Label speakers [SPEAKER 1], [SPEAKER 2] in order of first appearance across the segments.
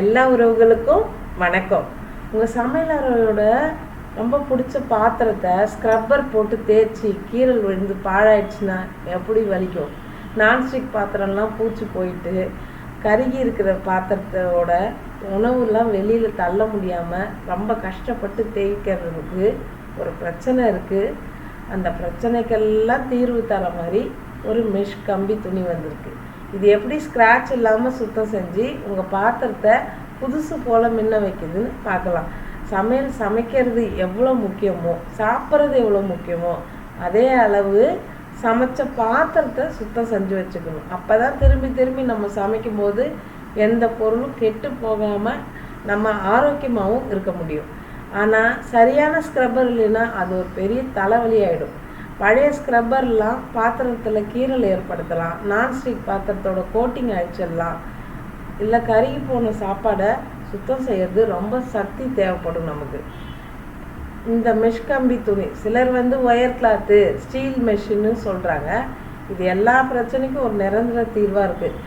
[SPEAKER 1] எல்லா உறவுகளுக்கும் வணக்கம். உங்கள் சமையலரோட ரொம்ப பிடிச்ச பாத்திரத்தை ஸ்க்ரப்பர் போட்டு தேய்ச்சி கீரல் விழுந்து பாழாயிடுச்சுன்னா எப்படி வலிக்கும்? நான்ஸ்டிக் பாத்திரம்லாம் பூச்சி போயிட்டு கருகி இருக்கிற பாத்திரத்தோட உணவுலாம் வெளியில் தள்ள முடியாமல் ரொம்ப கஷ்டப்பட்டு தேய்க்கிறதுக்கு ஒரு பிரச்சனை இருக்குது அந்த பிரச்சனைக்கெல்லாம் தீர்வு தர மாதிரி ஒரு மெஷ் கம்பி துணி வந்திருக்கு. இது எப்படி ஸ்க்ராட்ச் இல்லாமல் சுத்தம் செஞ்சு உங்கள் பாத்திரத்தை புதுசு போல் மின்ன வைக்குதுன்னு பார்க்கலாம். சமையல் சமைக்கிறது எவ்வளோ முக்கியமோ சாப்பிட்றது எவ்வளோ முக்கியமோ அதே அளவு சமைச்ச பாத்திரத்தை சுத்தம் செஞ்சு வச்சுக்கணும். அப்போ தான் திரும்பி திரும்பி நம்ம சமைக்கும் போது எந்த பொருளும் கெட்டு போகாமல் நம்ம ஆரோக்கியமாகவும் இருக்க முடியும். ஆனால் சரியான ஸ்க்ரப்பர் இல்லைன்னா அது ஒரு பெரிய தலைவலி ஆகிடும் பழைய ஸ்க்ரப்பர்லாம் பாத்திரத்தில் கீரல் ஏற்படுத்தலாம். நான்ஸ்டிக் பாத்திரத்தோட கோட்டிங் அழிச்சிடலாம். இல்லை கருகி போன சாப்பாடை சுத்தம் செய்யறது ரொம்ப சக்தி தேவைப்படும் நமக்கு. இந்த மெஷ் கம்பி துணி சிலர் வந்து ஒயர் கிளாத்து ஸ்டீல் மெஷின்னு சொல்கிறாங்க இது எல்லா பிரச்சனைக்கும் ஒரு நிரந்தர தீர்வாக இருக்குது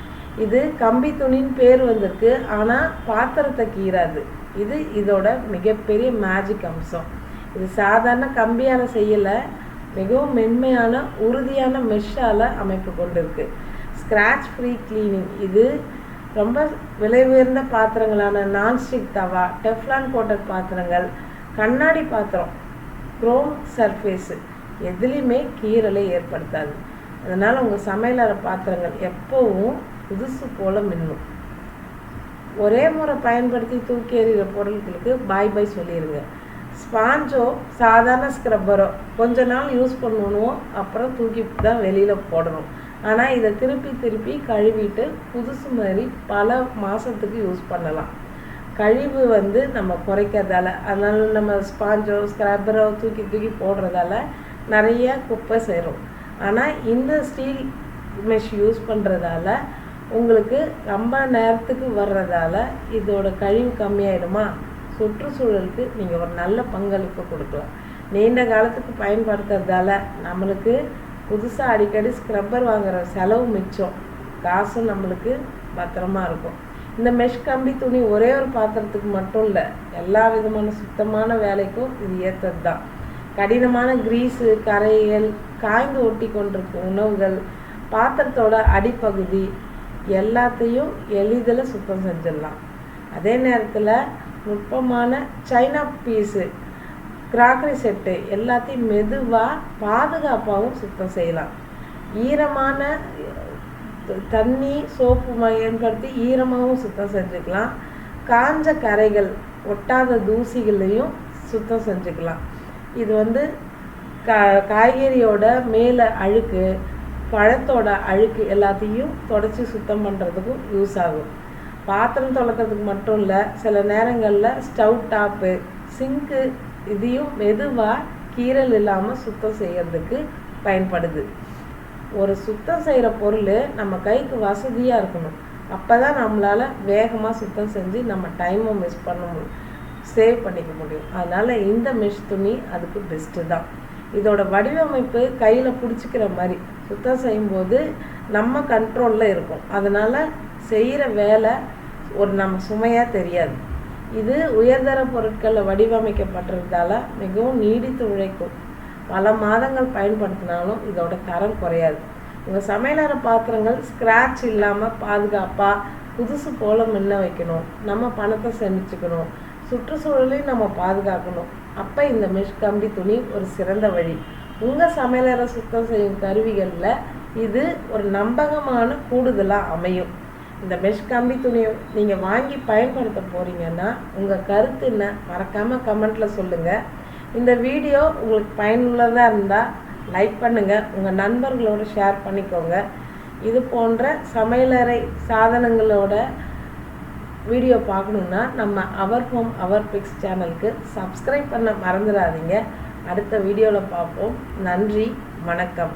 [SPEAKER 1] இது கம்பி துணின்னு பேர் வந்திருக்கு ஆனால் பாத்திரத்தை கீறாது. இது இதோட மிகப்பெரிய மேஜிக் அம்சம். இது சாதாரண கம்பியால் செய்யலை மிகவும் மென்மையான உறுதியான மெஷ்ஷால் அமைப்பு கொண்டிருக்கு. ஸ்க்ராட்ச் ஃப்ரீ கிளீனிங் இது ரொம்ப விலை உயர்ந்த பாத்திரங்களான நான்ஸ்டிக் தவா டெஃப்லான் கோட்டட் பாத்திரங்கள் கண்ணாடி பாத்திரம் குரோம் சர்ஃபேஸு எதுலேயுமே கீரலை ஏற்படுத்தாது. அதனால் உங்கள் சமையலறை பாத்திரங்கள் எப்போவும் புதுசு போல் மின்னும். ஒரே முறை பயன்படுத்தி தூக்கி எறிகிற பொருட்களுக்கு பாய் பாய் சொல்லிடுங்க ஸ்பாஞ்சோ சாதாரண ஸ்க்ரப்பரோ கொஞ்ச நாள் யூஸ் பண்ணணும் அப்புறம் தூக்கி தான் வெளியில் போடணும். ஆனால் இதை திருப்பி திருப்பி கழுவிட்டு புதுசு மாதிரி பல மாதத்துக்கு யூஸ் பண்ணலாம். கழிவு வந்து நம்ம குறைக்கிறதால அதனால நம்ம ஸ்பாஞ்சோ ஸ்க்ரப்பரோ தூக்கி தூக்கி போடுறதால நிறைய குப்பை சேரும். ஆனால் இந்த ஸ்டீல் மெஷ் யூஸ் பண்ணுறதால உங்களுக்கு ரொம்ப நேரத்துக்கு வர்றதால இதோட கழிவு கம்மியாயிடுமா? சுற்றுச்சூழலுக்கு நீங்கள் ஒரு நல்ல பங்களிப்பு கொடுக்கலாம். நீண்ட காலத்துக்கு பயன்படுத்துறதால நம்மளுக்கு புதுசாக அடிக்கடி ஸ்க்ரப்பர் வாங்குற செலவு மிச்சம். காசும் நம்மளுக்கு பத்திரமா இருக்கும். இந்த மெஷ் கம்பி துணி ஒரே ஒரு பாத்திரத்துக்கு மட்டும் இல்லை எல்லா விதமான சுத்தமான வேலைக்கும் இது ஏற்றது தான் கடினமான கிரீஸு கரைகள் காய்ந்து ஒட்டி கொண்டிருக்கும் உணவுகள் பாத்திரத்தோட அடிப்பகுதி எல்லாத்தையும் எளிதில் சுத்தம் செஞ்சிடலாம். அதே நேரத்தில் நுட்பமான சைனா பீஸு கிராக்கரி செட்டு எல்லாத்தையும் மெதுவாக பாதுகாப்பாகவும் சுத்தம் செய்யலாம். ஈரமான தண்ணி சோப்பு பயன்படுத்தி ஈரமாகவும் சுத்தம் செஞ்சுக்கலாம். காஞ்ச கரைகள் ஒட்டாத தூசிகளையும் சுத்தம் செஞ்சுக்கலாம். இது வந்து கா காய்கறியோட மேலே அழுக்கு பழத்தோட அழுக்கு எல்லாத்தையும் தொடச்சி சுத்தம் பண்ணுறதுக்கும் யூஸ் ஆகும். பாத்திரம் துளக்கிறதுக்கு மட்டும் இல்லை சில நேரங்களில் ஸ்டவ் டாப்பு சிங்க்கு இதையும் மெதுவாக கீரல் இல்லாமல் சுத்தம் செய்கிறதுக்கு பயன்படுது. ஒரு சுத்தம் செய்கிற பொருள் நம்ம கைக்கு வசதியாக இருக்கணும். அப்போ தான் நம்மளால் வேகமாக சுத்தம் செஞ்சு நம்ம டைமை மிஸ் பண்ண முடியும் சேவ் பண்ணிக்க முடியும். அதனால் இந்த மெஷ் துணி அதுக்கு பெஸ்ட்டு தான். இதோட வடிவமைப்பு கையில் பிடிச்சிக்கிற மாதிரி சுத்தம் செய்யும்போது நம்ம கண்ட்ரோலில் இருக்கும். அதனால் செய்கிற வேலை ஒரு நம்ம சுமையாக தெரியாது. இது உயர்தர பொருட்களில் வடிவமைக்கப்பட்டிருந்தால மிகவும் நீடித்து உழைக்கும். பல மாதங்கள் பயன்படுத்தினாலும் இதோட தரம் குறையாது. உங்கள் சமையலறை பாத்திரங்கள் ஸ்க்ராட்ச் இல்லாமல் பாதுகாப்பாக புதுசு போல் மின்ன வைக்கணும். நம்ம பணத்தை சேமிச்சுக்கணும். சுற்றுச்சூழலையும் நம்ம பாதுகாக்கணும். அப்போ இந்த மிஷ் கம்பி துணி ஒரு சிறந்த வழி. உங்கள் சமையலறை சுத்தம் செய்யும் கருவிகளில் இது ஒரு நம்பகமான கூடுதலாக அமையும். இந்த மெஷ் கம்பி துணியை நீங்கள் வாங்கி பயன்படுத்த போகிறீங்கன்னா உங்கள் கருத்து என்ன? மறக்காமல் கமெண்ட்டில் சொல்லுங்கள் இந்த வீடியோ உங்களுக்கு பயனுள்ளதாக இருந்தால் லைக் பண்ணுங்கள் உங்கள் நண்பர்களோட ஷேர் பண்ணிக்கோங்க. இது போன்ற சமையலறை சாதனங்களோட வீடியோ பார்க்கணுன்னா நம்ம அவர் ஹோம் அவர் பிக்ஸ் சேனலுக்கு சப்ஸ்கிரைப் பண்ண மறந்துடாதீங்க. அடுத்த வீடியோவில் பார்ப்போம். நன்றி வணக்கம்.